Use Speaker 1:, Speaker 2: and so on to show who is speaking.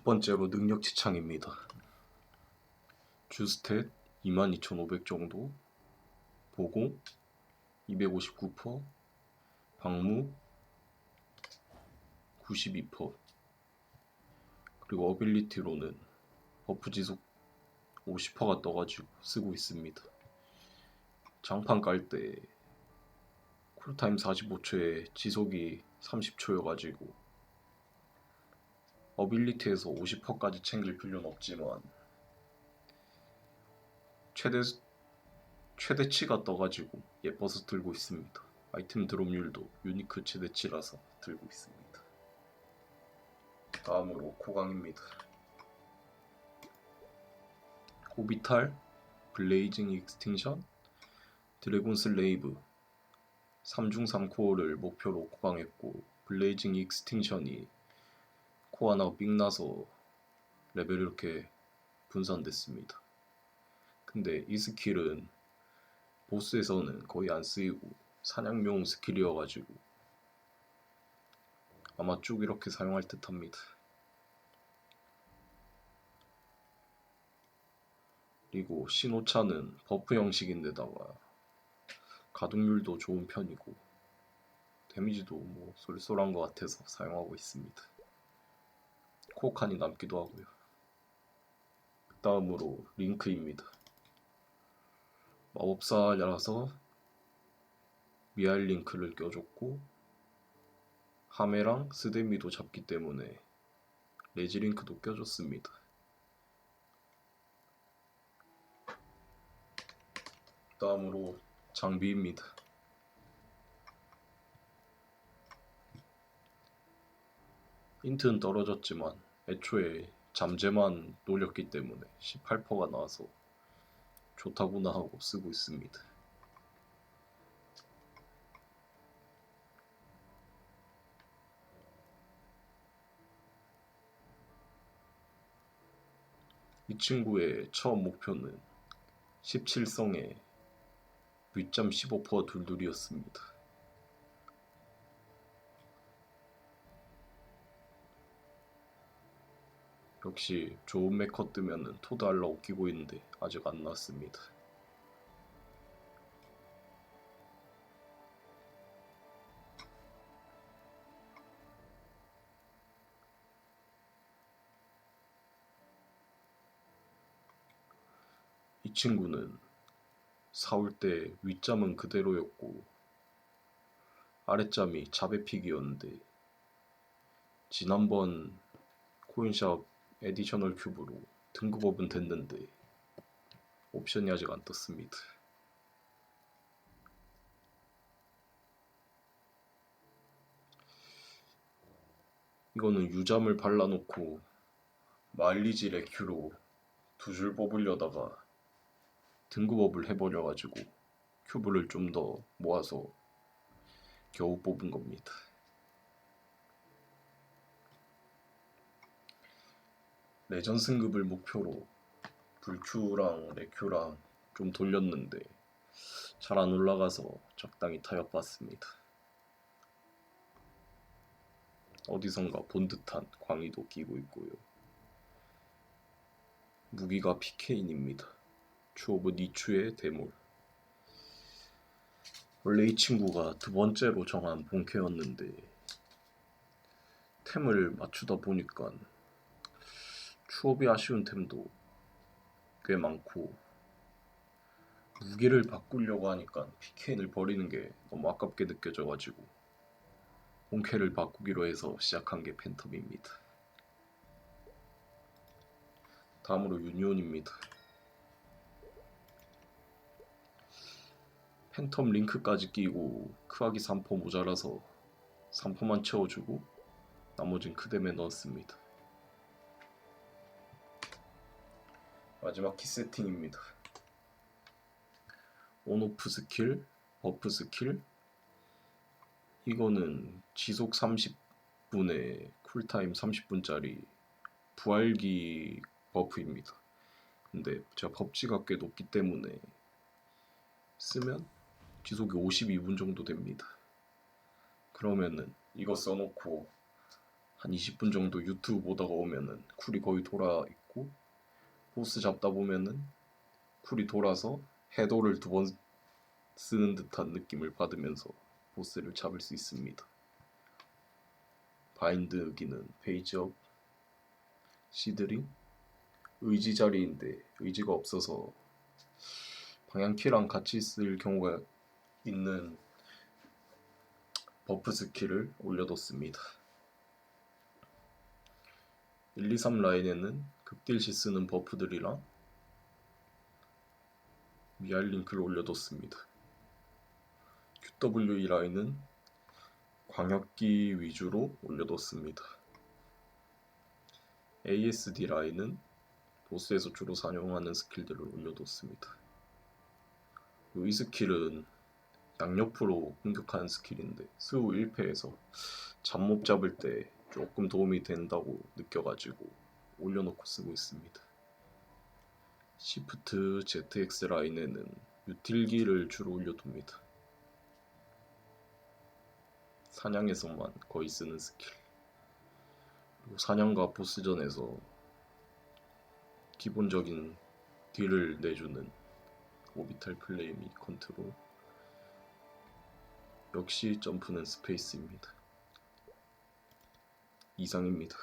Speaker 1: 첫 번째로 능력 지창입니다. 주스탯 22,500 정도, 보공 259%, 방무 92%, 그리고 어빌리티로는 버프 지속 50%가 떠가지고 쓰고 있습니다. 장판 깔 때 쿨타임 45초에 지속이 30초여가지고 어빌리티에서 50%까지 챙길 필요는 없지만 최대 최대치가 떠가지고 예뻐서 들고 있습니다. 아이템 드롭률도 유니크 최대치라서 들고 있습니다. 다음으로 코강입니다. 오비탈, 블레이징 익스팅션, 드래곤 슬레이브 3중 3코어를 목표로 코강했고 블레이징 익스팅션이 코 하나 삥 나서 레벨이 이렇게 분산됐습니다. 근데 이 스킬은 보스에서는 거의 안 쓰이고 사냥용 스킬이어가지고 아마 쭉 이렇게 사용할 듯 합니다. 그리고 신호차는 버프 형식인데다가 가동률도 좋은 편이고 데미지도 뭐 쏠쏠한 것 같아서 사용하고 있습니다. 코칸이 남기도 하고요. 다음으로 링크입니다. 마법사라서 미알 링크를 껴줬고 하메랑 스데미도 잡기 때문에 레지 링크도 껴줬습니다. 다음으로 장비입니다. 힌트는 떨어졌지만 애초에 잠재만 놀렸기 때문에 18%가 나와서 좋다구나 하고 쓰고 있습니다. 이 친구의 처음 목표는 17성에 윗점 15% 둘둘이었습니다. 역시 좋은 메커 뜨면은 토드 알라 웃기고 있는데 아직 안 나왔습니다. 이 친구는 사올 때 윗점은 그대로였고 아랫점이 자베픽이었는데 지난번 코인샵 에디셔널 큐브로 등급업은 됐는데 옵션이 아직 안 떴습니다. 이거는 유잠을 발라놓고 마일리지 레큐로 두 줄 뽑으려다가 등급업을 해버려가지고 큐브를 좀 더 모아서 겨우 뽑은 겁니다. 레전 승급을 목표로 불큐랑 레큐랑 좀 돌렸는데 잘 안 올라가서 적당히 타협받습니다. 어디선가 본 듯한 광희도 끼고 있고요. 무기가 PK인입니다. 추오브 니추의 대물. 원래 이 친구가 두 번째로 정한 본캐였는데 템을 맞추다 보니까 추업이 아쉬운 템도 꽤 많고 무기를 바꾸려고 하니까 PK를 버리는 게 너무 아깝게 느껴져가지고 본캐를 바꾸기로 해서 시작한 게 팬텀입니다. 다음으로 유니온입니다. 팬텀 링크까지 끼고 크하기 3포 모자라서 3포만 채워주고 나머진 크뎀에 넣었습니다. 마지막 키 세팅입니다. 온오프 스킬, 버프 스킬 이거는 지속 30분에 쿨타임 30분짜리 부활기 버프입니다. 근데 제가 법지가 꽤 높기 때문에 쓰면 지속이 52분 정도 됩니다. 그러면은 이거 써놓고 한 20분 정도 유튜브 보다가 오면은 쿨이 거의 돌아 있고 보스 잡다 보면은 쿨이 돌아서 해도를 두 번 쓰는 듯한 느낌을 받으면서 보스를 잡을 수 있습니다. 바인드기는 페이지업, 시드링, 의지 자리인데 의지가 없어서 방향키랑 같이 쓸 경우가 있는 버프 스킬을 올려뒀습니다. 1, 2, 3 라인에는 극딜 시 쓰는 버프들이랑 미알 링크를 올려뒀습니다. QWE 라인은 광역기 위주로 올려뒀습니다. ASD 라인은 보스에서 주로 사용하는 스킬들을 올려뒀습니다. 이 스킬은 양옆으로 공격하는 스킬인데 스우 1패에서 잡몹 잡을 때 조금 도움이 된다고 느껴가지고 올려놓고 쓰고 있습니다. 시프트 ZX 라인에는 유틸기를 주로 올려둡니다. 사냥에서만 거의 쓰는 스킬. 그리고 사냥과 보스전에서 기본적인 딜을 내주는 오비탈 플레이미 컨트롤. 역시 점프는 스페이스입니다. 이상입니다.